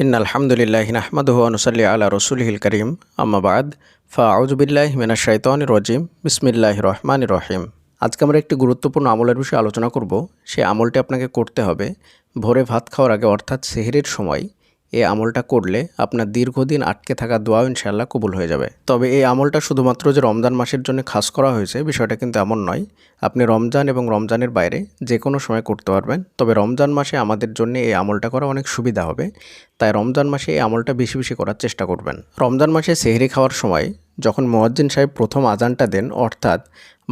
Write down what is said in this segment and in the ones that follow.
In আলহামদুলিল্লাহ নাহমাদুহ আনুসাল্লি আলা রসুলহিল করিম। আম্মাবাদ ফাউজবিল্লাহ মিনা শাইতান রজিম। বিসমিল্লাহ রহমান রহিম। আজকে আমরা একটি গুরুত্বপূর্ণ আমলের বিষয়ে আলোচনা করব। সেই আমলটি আপনাকে করতে হবে। ভোরে ভাত খাওয়ার আগে অর্থাৎ সেহরির সময় এই আমলটা করলে আপনার দীর্ঘদিন আটকে থাকা দোয়া ইনশাআল্লাহ কবুল হয়ে যাবে। তবে এই আমলটা শুধুমাত্র যে রমজান মাসের জন্য খাস করা হয়েছে, বিষয়টা কিন্তু এমন নয়। আপনি রমজান এবং রমজানের বাইরে যে কোনো সময় করতে পারবেন। তবে রমজান মাসে আমাদের জন্য এই আমলটা করা অনেক সুবিধা হবে। তাই রমজান মাসে এই আমলটা বেশি বেশি করার চেষ্টা করবেন। রমজান মাসে সেহরি খাওয়ার সময় যখন মোয়াজ্জিন সাহেব প্রথম আজানটা দেন, অর্থাৎ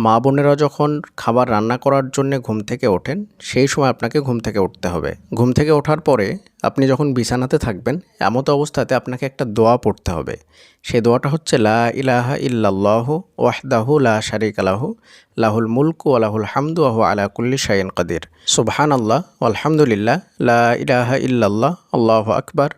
মা বোনেরা যখন খাবার রান্না করার জন্য ঘুম থেকে ওঠেন, সেই সময় আপনাকে ঘুম থেকে উঠতে হবে। ঘুম থেকে ওঠার পরে আপনি যখন বিছানাতে থাকবেন, এমত অবস্থাতে আপনাকে একটা দোয়া পড়তে হবে। সেই দোয়াটা হচ্ছে, লা ইলাহা ইল্লাল্লাহ ওয়াহদাহু লা শারিক আলাহু লাহুল মুলকু আলাহুল হামদু আহু আলা কুল্লি শাইন কাদির। সুবহান আল্লাহ আলহামদুলিল্লাহ, লা ইলাহা ইল্লাল্লাহ, আল্লাহ আকবার,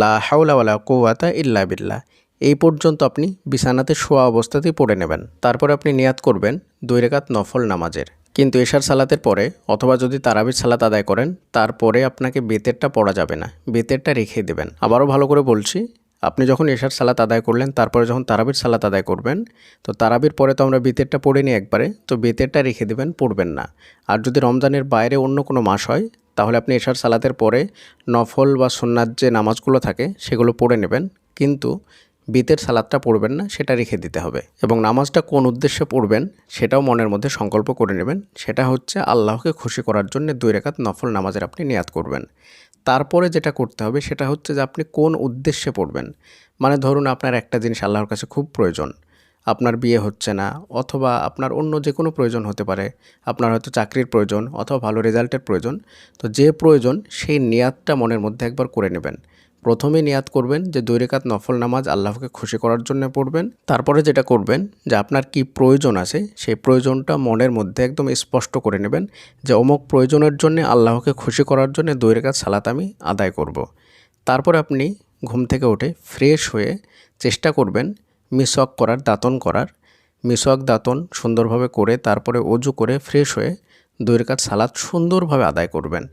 লা হাউলা ওয়ালা কুওয়াতা ইল্লা বিল্লাহ। এই পর্যন্ত আপনি বিছানাতে শোয়া অবস্থাতেই পড়ে নেবেন। তারপর আপনি নিয়াত করবেন দুই রেখাত নফল নামাজের। কিন্তু এশার সালাতের পরে অথবা যদি তারাবির সালাত আদায় করেন, তারপরে আপনাকে বেতেরটা পড়া যাবে না। বেতেরটা রেখে দেবেন। আবারও ভালো করে বলছি, আপনি যখন এশার সালাত আদায় করলেন, তারপরে যখন তারাবির সালাত আদায় করবেন, তো তারাবির পরে তো আমরা বেতেরটা পড়ে নিই একবারে, তো বেতেরটা রেখে দেবেন, পড়বেন না। আর যদি রমজানের বাইরে অন্য কোনো মাস হয়, তাহলে আপনি এশার সালাতের পরে নফল বা সুন্নাত যে নামাজগুলো থাকে, সেগুলো পড়ে নেবেন। কিন্তু বিতের সালাদটা পড়বেন না, সেটা রেখে দিতে হবে। এবং নামাজটা কোন উদ্দেশ্যে পড়বেন, সেটাও মনের মধ্যে সংকল্প করে নেবেন। সেটা হচ্ছে আল্লাহকে খুশি করার জন্য দুই রেখাত নফল নামাজের আপনি নিয়াত করবেন। তারপরে যেটা করতে হবে, সেটা হচ্ছে যে আপনি কোন উদ্দেশ্যে পড়বেন। মানে ধরুন আপনার একটা জিনিস আল্লাহর কাছে খুব প্রয়োজন, আপনার বিয়ে হচ্ছে না, অথবা আপনার অন্য যে কোনো প্রয়োজন হতে পারে, আপনার হয়তো চাকরির প্রয়োজন অথবা ভালো রেজাল্টের প্রয়োজন। তো যে প্রয়োজন, সেই নিয়াতটা মনের মধ্যে একবার করে নেবেন। প্রথমে নিয়াত করবেন যে দুই রেখাত নফল নামাজ আল্লাহকে খুশি করার জন্য পড়বেন। তারপরে যেটা করবেন যে আপনার কি প্রয়োজন আছে, সেই প্রয়োজনটা মনের মধ্যে একদম স্পষ্ট করে নেবেন যে অমুক প্রয়োজনের জন্য আল্লাহকে খুশি করার জন্য দুই রেখাত সালাত আমি আদায় করব। তারপর আপনি ঘুম থেকে উঠে ফ্রেশ হয়ে চেষ্টা করবেন মিসওয়াক করার, দাঁতন করার। মিসওয়াক, দাঁতন সুন্দরভাবে করে তারপরে অজু করে ফ্রেশ হয়ে দুই রেখাত সালাদ সুন্দরভাবে আদায় করবেন।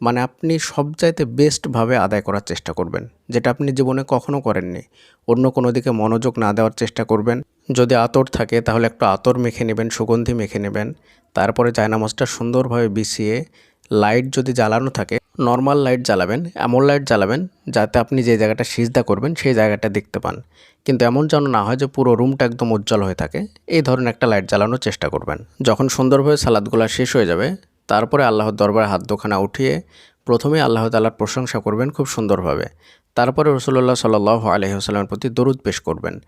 মানে আপনি সব চাইতে বেস্টভাবে আদায় করার চেষ্টা করবেন, যেটা আপনি জীবনে কখনও করেননি। অন্য কোনো দিকে মনোযোগ না দেওয়ার চেষ্টা করবেন। যদি আতর থাকে, তাহলে একটু আতর মেখে নেবেন, সুগন্ধি মেখে নেবেন। তারপরে জায়নামাজটা সুন্দরভাবে বিছিয়ে লাইট যদি জ্বালানো থাকে নর্মাল লাইট জ্বালাবেন, এমন লাইট জ্বালাবেন, যাতে আপনি যে জায়গাটা সিজদা করবেন, সেই জায়গাটা দেখতে পান। কিন্তু এমন যেন না হয় যে পুরো রুমটা একদম উজ্জ্বল হয়ে থাকে। এই ধরনের একটা লাইট জ্বালানোর চেষ্টা করবেন। যখন সুন্দরভাবে সালাদগুলা শেষ হয়ে যাবে তারপরে আল্লাহর দরবারে হাত দোখানা উঠিয়ে প্রথমে আল্লাহ তালার প্রশংসা করবেন খুব সুন্দরভাবে। তারপরে রসুল্লাহ সাল্লাহ আলহিহাস্লামের প্রতি দরুদ পেশ করবেন।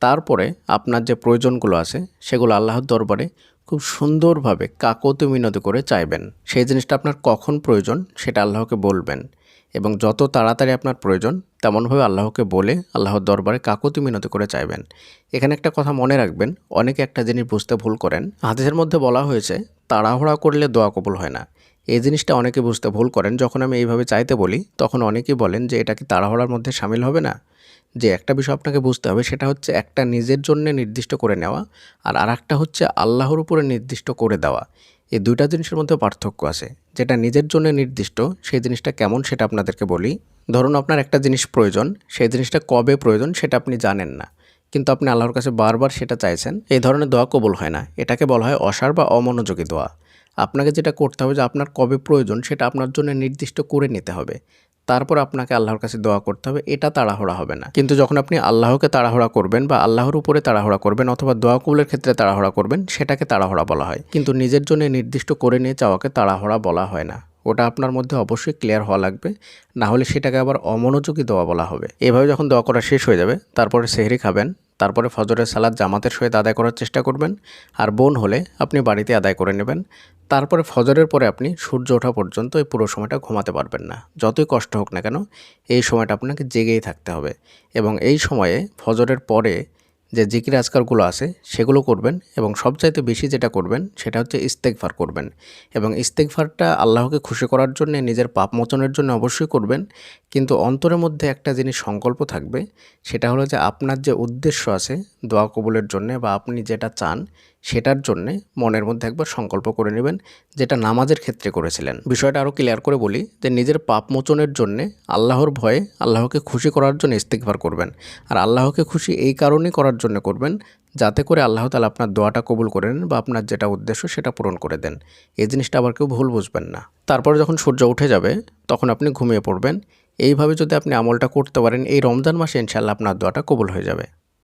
তারপরে আপনার যে প্রয়োজনগুলো আছে, সেগুলো আল্লাহর দরবারে খুব সুন্দরভাবে কাকতি মিনতি করে চাইবেন। সেই জিনিসটা আপনার কখন প্রয়োজন, সেটা আল্লাহকে বলবেন। এবং যত তাড়াতাড়ি আপনার প্রয়োজন, তেমনভাবে আল্লাহকে বলে আল্লাহর দরবারে কাকতি মিনতি করে চাইবেন। এখানে একটা কথা মনে রাখবেন, অনেকে একটা জিনিস বুঝতে ভুল করেন। হাদিসের মধ্যে বলা হয়েছে তাড়াহুড়া করলে দোয়া কবুল হয় না। এই জিনিসটা অনেকে বুঝতে ভুল করেন। যখন আমি এইভাবে চাইতে বলি, তখন অনেকেই বলেন যে, এটা কি তাড়াহুড়ার মধ্যে সামিল হবে না? যে, একটা বিষয় আপনাকে বুঝতে হবে, সেটা হচ্ছে একটা নিজের জন্য নির্দিষ্ট করে নেওয়া আর আর একটা হচ্ছে আল্লাহর উপরে নির্দিষ্ট করে দেওয়া। এই দুইটা জিনিসের মধ্যে পার্থক্য আছে। যেটা নিজের জন্য নির্দিষ্ট, সেই জিনিসটা কেমন সেটা আপনাদেরকে বলি। ধরুন আপনার একটা জিনিস প্রয়োজন, সেই জিনিসটা কবে প্রয়োজন সেটা আপনি জানেন না। কিন্তু আপনি আল্লাহর কাছে বারবার সেটা চাইছেন, এই ধরনের দোয়া কবুল হয় না। এটাকে বলা হয় অসার বা অমনোযোগী দোয়া। আপনাকে যেটা করতে হবে যে আপনার কবে প্রয়োজন সেটা আপনার জন্য নির্দিষ্ট করে নিতে হবে। তারপর আপনাকে আল্লাহর কাছে দোয়া করতে হবে, এটা তাড়াহুড়া হবে না। কিন্তু যখন আপনি আল্লাহকে তাড়াহুড়া করবেন বা আল্লাহর উপরে তাড়াহুড়া করবেন অথবা দোয়া কবুলের ক্ষেত্রে তাড়াহুড়া করবেন, সেটাকে তাড়াহুড়া বলা হয়। কিন্তু নিজের জন্য নির্দিষ্ট করে নিয়ে চাওয়াকে তাড়াহুড়া বলা হয় না। ওটা আপনার মধ্যে অবশ্যই ক্লিয়ার হওয়া লাগবে। না হলে সেটাকে আবার অমনোযোগী দোয়া বলা হবে। এভাবে যখন দোয়া করা শেষ হয়ে যাবে, তারপরে সেহরি খাবেন, তারপরে ফজরের সালাদ জামাতের সহিত আদায় করার চেষ্টা করবেন, আর বোন হলে আপনি বাড়িতে আদায় করে নেবেন। তারপরে ফজরের পরে আপনি সূর্য ওঠা পর্যন্ত এই পুরো সময়টা ঘুমাতে পারবেন না। যতই কষ্ট হোক না কেন, এই সময়টা আপনাকে জেগেই থাকতে হবে। এবং এই সময়ে ফজরের পরে যে জিকির আজকারগুলো আছে, সেগুলো করবেন এবং সবচাইতে বেশি যেটা করবেন, সেটা হচ্ছে ইস্তেকফার করবেন। এবং ইস্তেকফারটা আল্লাহকে খুশি করার জন্য, নিজের পাপ মোচনের জন্য অবশ্যই করবেন। কিন্তু অন্তরের মধ্যে একটা জিনিস সংকল্প থাকবে, সেটা হলো যে আপনার যে উদ্দেশ্য আছে দোয়া কবুলের জন্য বা আপনি যেটা চান সেটার জন্যে মনের মধ্যে একবার সংকল্প করে নেবেন যেটা নামাজের ক্ষেত্রে করেছিলেন। বিষয়টা আরও ক্লিয়ার করে বলি যে নিজের পাপ মোচনের জন্যে আল্লাহর ভয়ে আল্লাহকে খুশি করার জন্য ইস্তিকবার করবেন। আর আল্লাহকে খুশি এই কারণেই করার জন্য করবেন যাতে করে আল্লাহ তালা আপনার দোয়াটা কবুল করে নেন বা আপনার যেটা উদ্দেশ্য সেটা পূরণ করে দেন। এই জিনিসটা আবার কেউ ভুল বুঝবেন না। তারপরে যখন সূর্য উঠে যাবে, তখন আপনি ঘুমিয়ে পড়বেন। এইভাবে যদি আপনি আমলটা করতে পারেন, এই রমজান মাসে ইনশাল্লাহ আপনার দোয়াটা কবুল হয়ে যাবে।